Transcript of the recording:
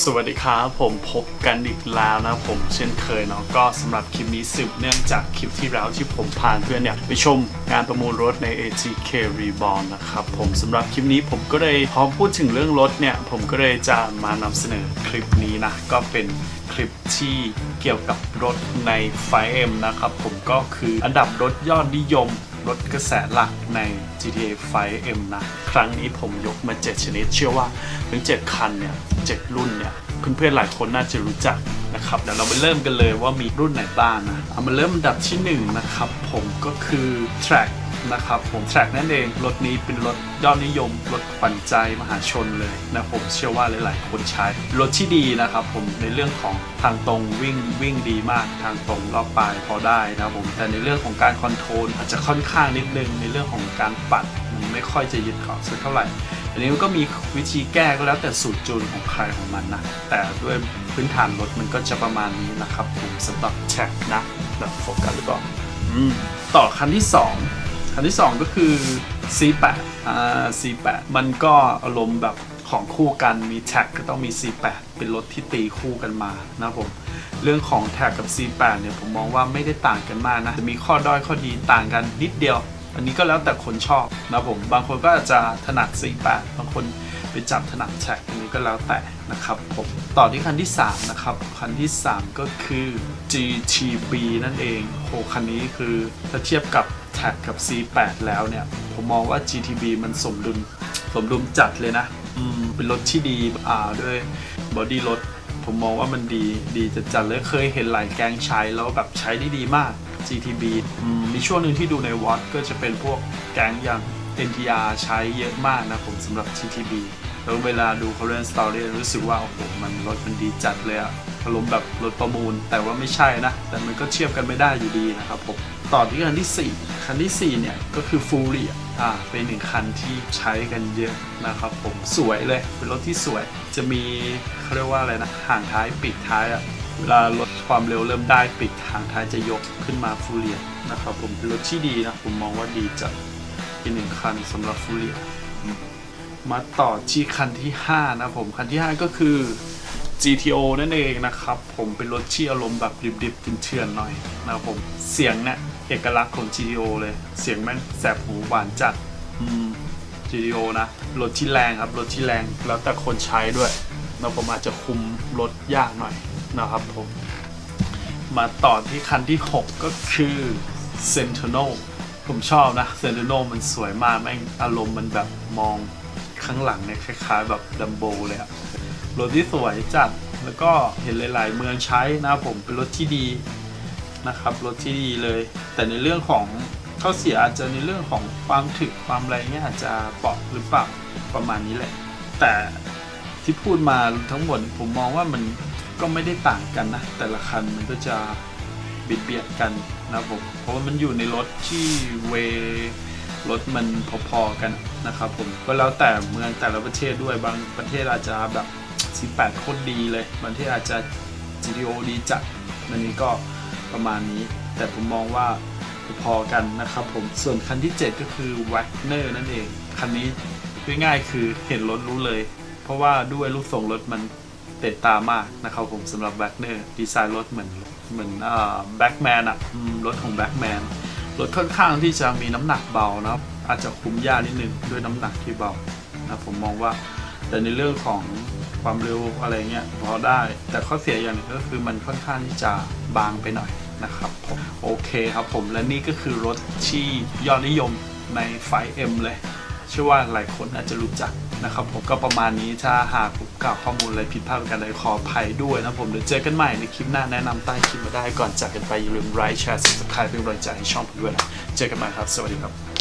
สวัสดีครับผมพบกันอีกแล้วนะผมเช่นเคยเนาะก็สำหรับคลิปนี้สืบเนื่องจากคลิปที่แล้วที่ผมพาเพื่อนเนี่ยไปชมงานประมูลรถใน ATK Reborn นะครับผมสำหรับคลิปนี้ผมก็เลยพอพูดถึงเรื่องรถเนี่ย ผมก็เลยจะมานำเสนอคลิปนี้นะ ก็เป็นคลิปที่เกี่ยวกับรถใน 5M นะครับผมก็คืออันดับรถยอดนิยม รถกระแสหลักใน GTA 5M นะ ครั้งนี้ผมยกมา 7 ชนิด เชื่อว่าถึง 7 คันเนี่ย 7 รุ่นเนี่ย เพื่อนๆหลายคนน่าจะรู้จักนะครับ เดี๋ยวเราไปเริ่มกันเลยว่ามีรุ่นไหนบ้างนะ เอามาเริ่มดับที่ 1 นะครับ ผมก็คือ Track นะครับผม Track นั่นเองรถนี้เป็นรถยอดนิยมรถขวัญใจมหาชนเลยนะผมเชื่อว่าหลาย ๆ คนใช้รถที่ดีนะครับผมในเรื่องของทางตรงวิ่งวิ่งดีมากทางตรงรอบปลายพอได้นะครับผมแต่ในเรื่องของการคอนโทรลอาจจะค่อนข้างนิดนึงในเรื่องของการปัดมันไม่ค่อยจะยึดเกาะสักเท่าไหร่อันนี้ก็มีวิธีแก้ก็แล้วแต่สูตรจูนของใครของมันนะ แต่ด้วยพื้นฐานรถมันก็จะประมาณนี้นะครับผมสำหรับแท็กนะแบบโฟกัสหรือเปล่าต่อคันที่ 2 คันที่ 2 ก็คือ C8 อ่า C8 มันก็อารมณ์แบบของคู่กันมีแท็กก็ต้องมี C8 เป็นรถที่ตีคู่กันมานะผมเรื่องของแท็กกับ C8 เนี่ยผมมองว่าไม่ได้ต่างกันมากนะจะมีข้อด้อยข้อดีต่างกันนิดเดียว อันนี้ก็แล้วแต่คนชอบนะผมบางคนก็อาจจะถนัด C8 บางคนไปจับถนัดแท็กอันนี้ก็แล้วแต่นะครับผมต่อที่คันที่ 3 นะครับ คันที่ 3 ก็คือ GTB นั่นเองโหคันนี้คือถ้าเทียบกับ แท็กกับ C8 แล้วเนี่ย ผมมองว่า GTB มันสมดุลสมดุลจัดเลยนะอืมเป็นรถที่ดีอ่าด้วยบอดี้รถผมมองว่ามันดีดีจัดจัดเลยเคยเห็นหลายแกงใช้แล้วแบบใช้ได้ดีมาก GTB มมีช่วงหนึ่งที่ดูในวอตก็จะเป็นพวกแกงอย่าง NTR ใช้เยอะมากนะผมสำหรับ GTB แล้วเวลาดูเขาเล่นสตอรี่รู้สึกว่าโอ้โหมันรถมันดีจัดเลยอะอารมณ์แบบรถประมูล แต่ว่าไม่ใช่นะ แต่มันก็เทียบกันไม่ได้อยู่ดีนะครับผมต่อที่คันที่ 4 คันทีสี่4 เนี่ย ก็คือ f u r i a อ่าเป็นหนึ่งคันที่ใช้กันเยอะนะครับผมสวยเลย เป็นรถที่สวยจะมีเขาเรียกว่าอะไรนะห่างท้ายปีกท้ายอะเวลาลดความเร็วเริ่มได้ปีกห่างท้ายจะยกขึ้นมาฟูเรียนะครับผมเป็นรถที่ดีนะ ผมมองว่าดีจัดเป็นหนึ่งคันสำหรับฟูเรีย มาต่อที่คันที่ 5 นะผม คันที่ 5 ก็คือ GTO นั่นเองนะครับ ผมเป็นรถที่อารมณ์แบบดิบๆเถื่อนๆหน่อยนะครับผมเสียงเนี่ยเอกลักษณ์ของ GTO เลย เสียงแม่งแสบหูหวานจัดอืม GTO นะรถที่แรงครับรถที่แรงแล้วแต่คนใช้ด้วยนะผมอาจจะคุมรถยากหน่อยนะครับผม มาต่อที่คันที่ 6 ก็คือ Sentinel ผมชอบนะ Sentinel มันสวยมากแม่งอารมณ์มันแบบมอง ข้างหลังเนี่ยคล้าย ๆ แบบดัมโบเลยอะรถที่สวยจัดแล้วก็เห็นหลาย ๆ เมืองใช้นะผมเป็นรถที่ดีนะครับรถที่ดีเลย แต่ในเรื่องของข้อเสียอาจจะในเรื่องของความถึกความอะไรเงี้ยอาจจะเปราะหรือเปล่าประมาณนี้แหละ แต่ที่พูดมาทั้งหมดผมมองว่ามันก็ไม่ได้ต่างกันนะ แต่ละคันมันก็จะเบียดเบียดกันนะผมเพราะว่ามันอยู่ในรถที่เว รถมันพอๆกันนะครับผมก็แล้วแต่เมืองแต่ละประเทศด้วยบางประเทศอาจจะแบบ18โคตรดีเลยบางประเทศอาจจะ GTO ดีจัดอันนี้ก็ประมาณนี้ แต่ผมมองว่าพอๆกันนะครับผมส่วนคันที่ 7 ก็คือ Wagner นั่นเอง คันนี้ง่ายๆคือเห็นรถรู้เลย เพราะว่าด้วยรูปทรงรถมันเตะตามากนะครับผมสำหรับ Wagner ดีไซน์รถเหมือนเหมือนอ่าแบ็กแมนอะรถของแบ็กแมน รถค่อนข้างที่จะมีน้ำหนักเบานะครับอาจจะคุ้มยากนิดนึงด้วยน้ำหนักที่เบานะผมมองว่าแต่ในเรื่องของความเร็วอะไรเงี้ยพอได้ แต่ข้อเสียอย่างหนึงก็คือมันค่อนข้างที่จะบางไปหน่อยนะครับผมโอเคครับผมและนี่ก็คือรถที่ยอดนิยมในไฟ M เลยเชื่อว่าหลายคนอาจจะรู้จัก นะครับผมก็ประมาณนี้ถ้าหากผมกล่าวข้อมูลอะไรผิดพลาดประการใดขออภัยด้วยนะผมเดี๋ยวเจอกันใหม่ในคลิปหน้าแนะนำใต้คลิปมาได้ก่อนจากกันไปอย่าลืมไลค์แชร์ subscribe เป็นกำลังใจให้ช่องผมด้วยนะเจอกันใหม่ครับ สวัสดีครับ